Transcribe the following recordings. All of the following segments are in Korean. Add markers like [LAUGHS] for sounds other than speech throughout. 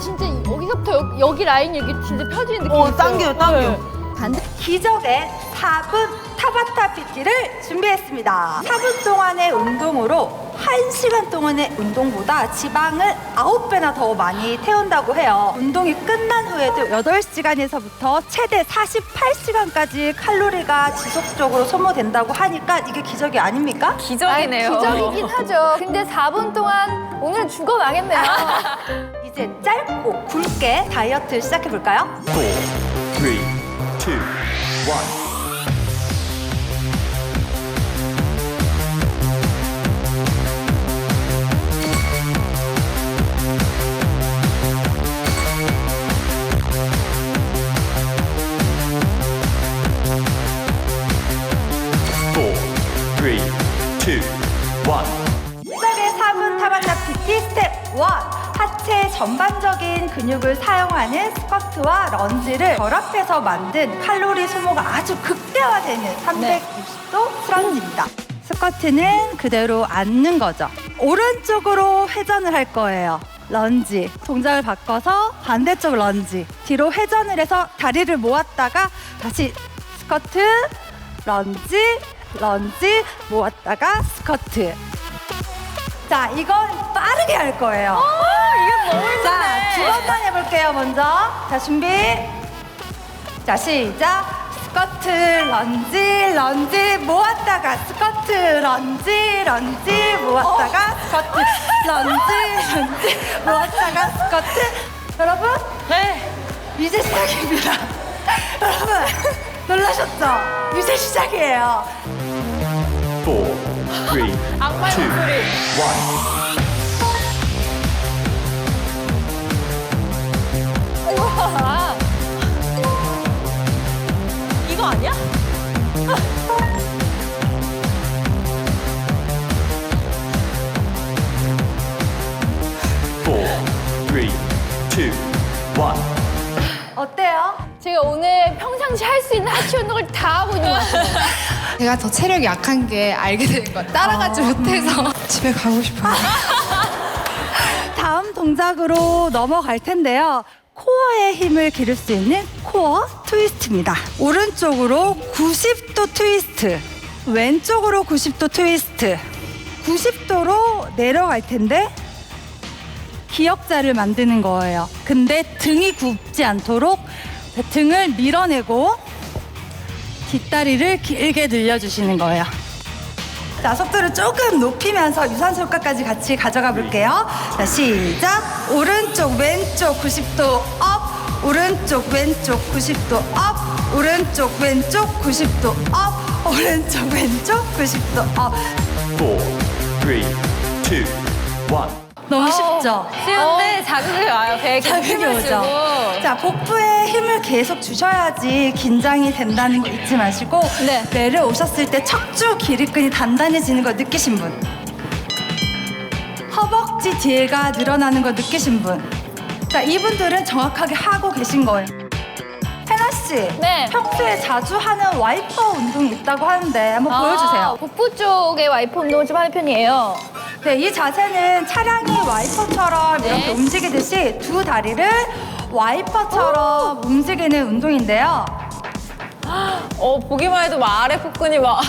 진짜 여기서부터 여기, 여기 라인 여기 진짜 펴지는 느낌. 어, 당겨요, 당겨. 반대 기적의 4분 타바타 PT를 준비했습니다. 4분 동안의 운동으로 1시간 동안의 운동보다 지방을 9배나 더 많이 태운다고 해요. 운동이 끝난 후에도 8시간에서부터 최대 48시간까지 칼로리가 지속적으로 소모된다고 하니까 이게 기적이 아닙니까? 기적이네요. 기적이긴 하죠. 근데 4분 동안 오늘 죽어 나겠네요. [LAUGHS] 이제 짧고 굵게 다이어트 시작해볼까요? 4, 3, 2, 1 전반적인 근육을 사용하는 스쿼트와 런지를 결합해서 만든 칼로리 소모가 아주 극대화되는 360도 프런지입니다. 스쿼트는 그대로 앉는 거죠. 오른쪽으로 회전을 할 거예요. 런지 동작을 바꿔서 반대쪽 런지 뒤로 회전을 해서 다리를 모았다가 다시 스쿼트 런지 런지 모았다가 스쿼트 자, 이건 빠르게 할 거예요. 너무. 자, 두 번만 해볼게요, 먼저. 자, 준비. 자, 시작. 스쿼트, 런지, 런지, 모았다가 스쿼트, 런지, 런지, 모았다가 스쿼트, 런지, 런지, 모았다가 스쿼트. 여러분? 네. 이제 시작입니다. [LAUGHS] 여러분, 놀라셨죠? 이제 시작이에요. Four, three, two, one. 이거 1. 어때요? 제가 오늘 평상시 할 수 있는 하체 운동을 다 하고 있는 것 같아요. [LAUGHS] 제가 더 체력이 약한 게 알게 된 것. 따라가지 아. 못해서. [LAUGHS] 집에 가고 싶어요. [LAUGHS] 다음 동작으로 넘어갈 텐데요. 코어의 힘을 기를 수 있는 코어 트위스트입니다. 오른쪽으로 90도 트위스트, 왼쪽으로 90도 트위스트. 90도로 내려갈 텐데 기역자를 만드는 거예요. 근데 등이 굽지 않도록 등을 밀어내고 뒷다리를 길게 늘려주시는 거예요. 자, 속도를 조금 높이면서 유산소 효과까지 같이 가져가 볼게요. 자, 시작. 오른쪽, 왼쪽 90도 업. 오른쪽, 왼쪽 90도 업. 오른쪽, 왼쪽 90도 업. 오른쪽, 왼쪽 90도 업. Four, three, two, one. 너무 쉽죠? 쉬운데 자극이 와요. 배에 자극이 힘을 오죠. 주고. 자, 복부에 힘을 계속 주셔야지 긴장이 된다는 거 잊지 마시고 네. 내려오셨을 때 척추 기립근이 단단해지는 거 느끼신 분. 허벅지 뒤에가 늘어나는 거 느끼신 분. 자, 이분들은 정확하게 하고 계신 거예요. 해나 씨, 네. 평소에 자주 하는 와이퍼 운동이 있다고 하는데 한번 아, 보여주세요. 복부 쪽에 와이프 운동을 좀 하는 편이에요. 네, 이 자세는 차량이 와이퍼처럼 네. 이렇게 움직이듯이 두 다리를 와이퍼처럼 움직이는 운동인데요. 어 보기만 해도 막 아래 복근이 막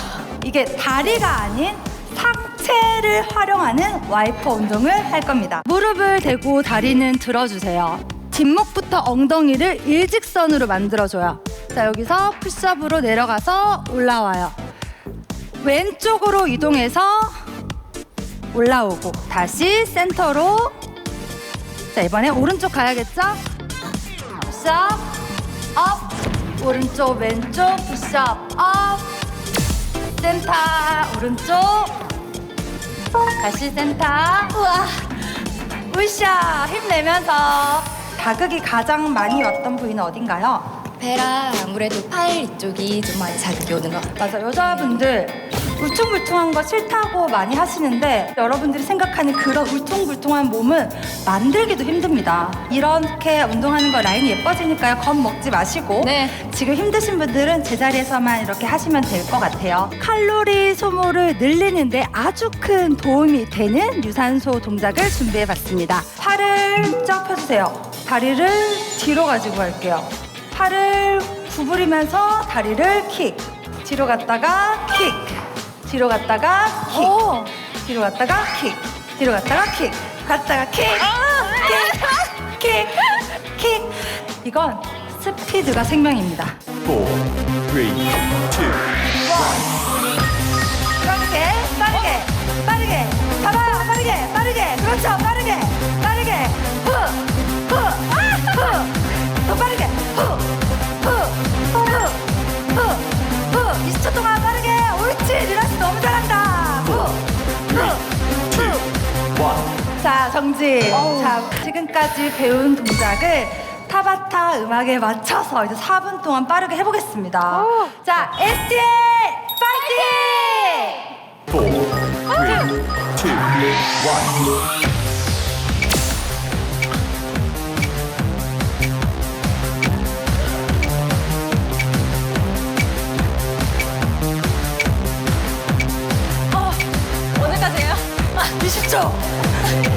이게 다리가 아닌 상체를 활용하는 와이퍼 운동을 할 겁니다. 무릎을 대고 다리는 들어주세요. 뒷목부터 엉덩이를 일직선으로 만들어줘요. 자, 여기서 푸시업으로 내려가서 올라와요. 왼쪽으로 이동해서 올라오고 다시 센터로. 자, 이번에 오른쪽 가야겠죠? 푸시업 업. 오른쪽 왼쪽 푸시업 업. 센터 오른쪽. 다시 센터. 우와. 으쌰 힘내면서. 자극이 가장 많이 왔던 부위는 어딘가요? 배랑 아무래도 팔 이쪽이 좀 많이 자극이 오는 것 같아요. 맞아 여자분들 울퉁불퉁한 거 싫다고 많이 하시는데 여러분들이 생각하는 그런 울퉁불퉁한 몸은 만들기도 힘듭니다 이렇게 운동하는 거 라인이 예뻐지니까요 겁 먹지 마시고 네. 지금 힘드신 분들은 제자리에서만 이렇게 하시면 될 것 같아요 칼로리 소모를 늘리는데 아주 큰 도움이 되는 유산소 동작을 준비해 봤습니다 팔을 쫙 펴주세요 다리를 뒤로 가지고 갈게요. 팔을 구부리면서 다리를 킥. 뒤로 갔다가 킥. 뒤로 갔다가 킥. 오. 뒤로 갔다가 킥. 뒤로 갔다가 킥. 갔다가 킥. 킥. 킥. 킥. 이건 스피드가 생명입니다. four, three, two, 빠 정지. 자, 지금까지 배운 동작을 타바타 음악에 맞춰서 이제 4분 동안 빠르게 해보겠습니다. 자, STL 파이팅! Four, three, two, one. 오늘까지예요? 20초.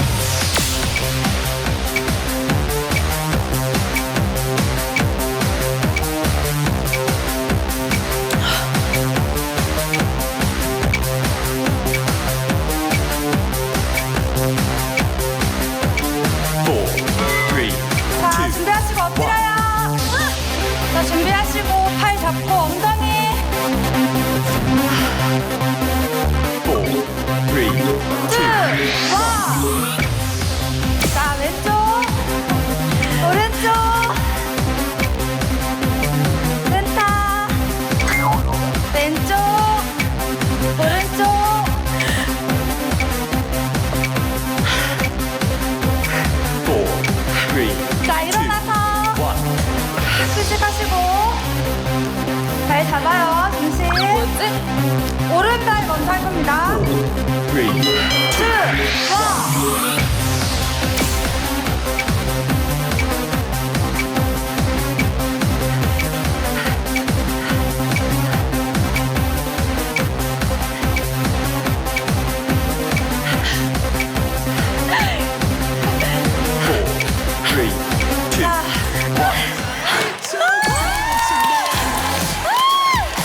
하시고 잘 잡아요 중심 뭐지? 오른발 먼저 할 겁니다. 3, 2, 1